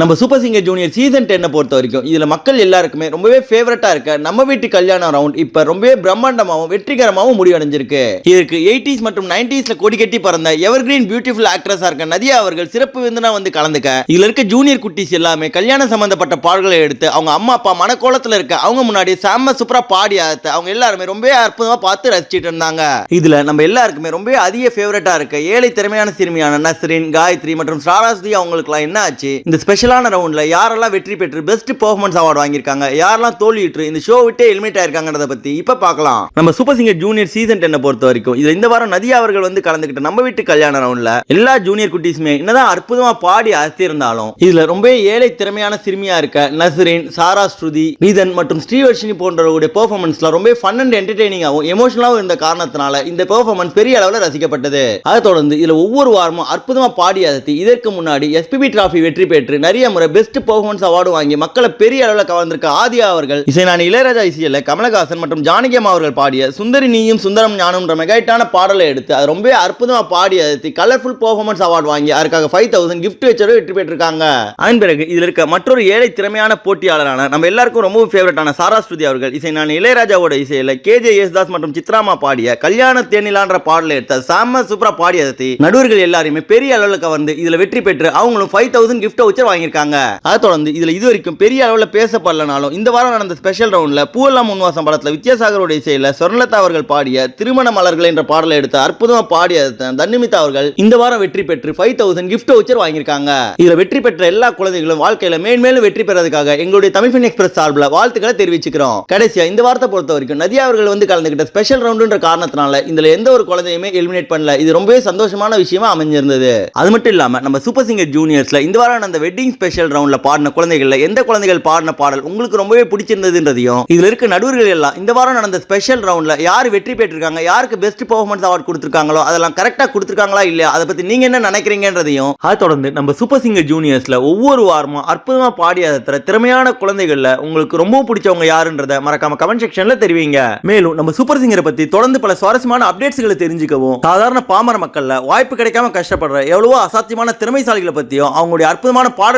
நம்ம super singer junior season டென்னை பொறுத்த வரைக்கும் இதில் மக்கள் எல்லாருக்குமே ரொம்பவே ஃபேவரட்டாக இருக்க நம்ம வீட்டு கல்யாணம் ரவுண்ட் இப்போ ரொம்பவே பிரம்மாண்டமாவும் வெற்றிகரமாகவும் முடிவடைஞ்சிருக்கு. இதற்கு எயிட்டிஸ் மற்றும் நைன்டிஸில் கொடி கட்டி பறந்த எவர்கிரீன் பியூட்டிஃபுல் ஆக்ட்ரஸாக இருக்க நதியா அவர்கள் சிறப்பு விருந்தினா வந்து கலந்துக்க. இதில் இருக்க ஜூனியர் குட்டிஸ் எல்லாமே கல்யாணம் சம்மந்தப்பட்ட பாடல்களை எடுத்து அவங்க அம்மா அப்பா மனக்கோலத்தில் இருக்க அவங்க முன்னாடி செம்ம சூப்பரா பாடி ஆத்த அவங்க எல்லாருமே ரொம்பவே அற்புதமா பார்த்து ரசிச்சிட்டு இருந்தாங்க. இதுல நம்ம எல்லாருக்குமே ரொம்பவே அதிக ஃபேவரட்டா இருக்க ஏழை திறமையான சிறுமியான நஸ்ரின் காயத்ரி மற்றும் ஸ்ராராஸ்தி அவங்களுக்குலாம் என்ன ஆச்சு? இந்த ஸ்பெஷலான ரவுண்டில் யாரெல்லாம் வெற்றி பெற்று பெஸ்ட் பெர்ஃபார்மன்ஸ் அவார்டு வாங்கியிருக்காங்க யாரெல்லாம் தோல்வியுற்று இந்த ஷோ விட்டே எலிமினேட் ஆயிருக்காங்கிறத பற்றி இப்போ பார்க்கலாம். நம்ம சூப்பர் சிங்கர் ஜூனியர் சீசன் டென்னை பொறுத்த வரைக்கும் இதுல இந்த வாரம் நதியா அவர்கள் வந்து கலந்துக்கிட்ட நம்ம வீட்டு கல்யாண ரவுண்டில் எல்லா ஜூனியர் குட்டீஸுமே என்னதான் அற்புதமாக பாடி அசத்திருந்தாலும் இதில் ரொம்ப ஏழை திறமையான சிறுமியா இருக்க நஸ்ரின் சாரா ஸ்ருதி ரீதன் மற்றும் ஸ்ரீவர்ஷினி போன்றவருடைய பெர்ஃபார்மன்ஸ்லாம் ரொம்ப ஃபன் அண்ட் என்டர்டெய்னிங்காகவும் எமோஷனலாகவும் இருந்த காரணத்தினால இந்த பெர்ஃபார்மன்ஸ் பெரிய அளவில் ரசிக்கப்பட்டது. அதை தொடர்ந்து இதில் ஒவ்வொரு வாரமும் அற்புதமாக பாடி அசத்தி இதற்கு முன்னாடி எஸ்பிபி டிராஃபி வெற்றி பெற்று நிறைய முறை பெஸ்ட் பெர்ஃபார்மன்ஸ் அவார்டு வாங்கி மக்களை பெரிய அளவில் கவர்ந்திருக்க ஆதியா அவர்கள் இசைஞானி இளையராஜா இசையில் கமலஹாசன் மற்றும் ஜானகியம் அவர்கள் பாடிய சுந்தரி நீயும் சுந்தரம் ஞானம்ன்ற மெகாயிட்டான பாடலை எடுத்து அது ரொம்பவே அற்புதமாக பாடி அதை கலர்ஃபுல் பெர்ஃபார்மன்ஸ் அவார்டு வாங்கி அதுக்காக ஃபைவ் தௌசண்ட் கிஃப்ட் வச்சரும் வெற்றி பெற்றிருக்காங்க. அதன் பிறகு இதில் இருக்க மற்றொரு ஏழை திறமையான போட்டியாளரான நம்ம எல்லாருக்கும் ரொம்ப ஃபேவரட்டான சாரா ஸ்ருதி அவர்கள் நான் இளையராஜாவோட இசையில கேஜே யேசுதாஸ் மற்றும் சித்ராமா பாடிய கல்யாண தேனிலான்ற பாடலை எடுத்த சாம சூப்பரா பாடியதை நடுவர்கள் எல்லாருமே பெரிய அளவில் கவர்ந்து இதில் வெற்றி பெற்று அவங்களும் ஃபைவ் தௌசண்ட் கிஃப்ட் வச்சு வாங்கி வாங்கியிருக்காங்க. அதை தொடர்ந்து இதுல இது வரைக்கும் பெரிய அளவில் பேசப்படலனாலும் இந்த வாரம் நடந்த ஸ்பெஷல் ரவுண்ட்ல பூவெல்லாம் முன்வாசம் படத்தில் வித்யாசாகரோட இசையில சொர்ணலதா அவர்கள் பாடிய திருமண மலர்கள் என்ற பாடலை எடுத்து அற்புதமாக பாடிய தன்னிமிதா அவர்கள் இந்த வாரம் வெற்றி பெற்று ஃபைவ் தௌசண்ட் கிஃப்ட் வச்சர் வாங்கியிருக்காங்க. இதுல வெற்றி பெற்ற எல்லா குழந்தைகளும் வாழ்க்கையில மேன்மேலும் வெற்றி பெறதுக்காக எங்களுடைய தமிழ் பின் எக்ஸ்பிரஸ் சார்பில் வாழ்த்துக்களை தெரிவிச்சுக்கிறோம். கடைசியா இந்த வாரத்தை பொறுத்த வரைக்கும் நதியா அவர்கள் வந்து கலந்துகிட்ட ஸ்பெஷல் ரவுண்டுன்ற காரணத்தினால இதுல எந்த ஒரு குழந்தையுமே எலிமினேட் பண்ணல. இது ரொம்பவே சந்தோஷமான விஷயமா அமைஞ்சிருந்தது. அது மட்டும் இல்லாம நம்ம சூப்பர் சிங்கர் ஜூனியர்ஸ்ல இந்த வாரம் அந்த வெட்டிங் ஸ்பெஷல் ரவுண்ட்ல பாடின குழந்தைகள்ல எந்த குழந்தைகள் பாடின பாடல் உங்களுக்கு ரொம்பவே பிடிச்சிருந்ததுன்றதையும் இதுல இருக்க நடுவர்கள் எல்லாம் இந்த வாரம் நடந்த ஸ்பெஷல் ரவுண்ட்ல யார் வெற்றி பெற்றிருக்காங்க யாருக்கு பெஸ்ட் பெர்ஃபார்மன்ஸ் அவார்ட் கொடுத்துருக்காங்களோ அதெல்லாம் கரெக்டா கொடுத்திருக்காங்களா இல்லையா? அதை பத்தி நீங்க என்ன நினைக்கிறீங்கன்றதையும் அதை தொடர்ந்து நம்ம சூப்பர் சிங்கர் ஜூனியர்ஸ்ல ஒவ்வொரு வாரமும் அற்புதமா பாடி அதை திறமையான குழந்தைகள்ல உங்களுக்கு ரொம்ப பிடிச்சவங்க யாருன்றத மறக்காம கமெண்ட் செக்ஷன்ல தெரிவிங்க. மேலும் நம்ம சூப்பர் சிங்கரை பத்தி தொடர்ந்து பல சுவாரஸ்யமான அப்டேட்ஸ்களை தெரிஞ்சுக்கவும் சாதாரண பாமர மக்கள்ல வாய்ப்பு கிடைக்காம கஷ்டப்படுற எவ்வளவோ அசாத்தியமான திறமைசாலிகளை பத்தியும் அவங்களுடைய அற்புதமான பாடல்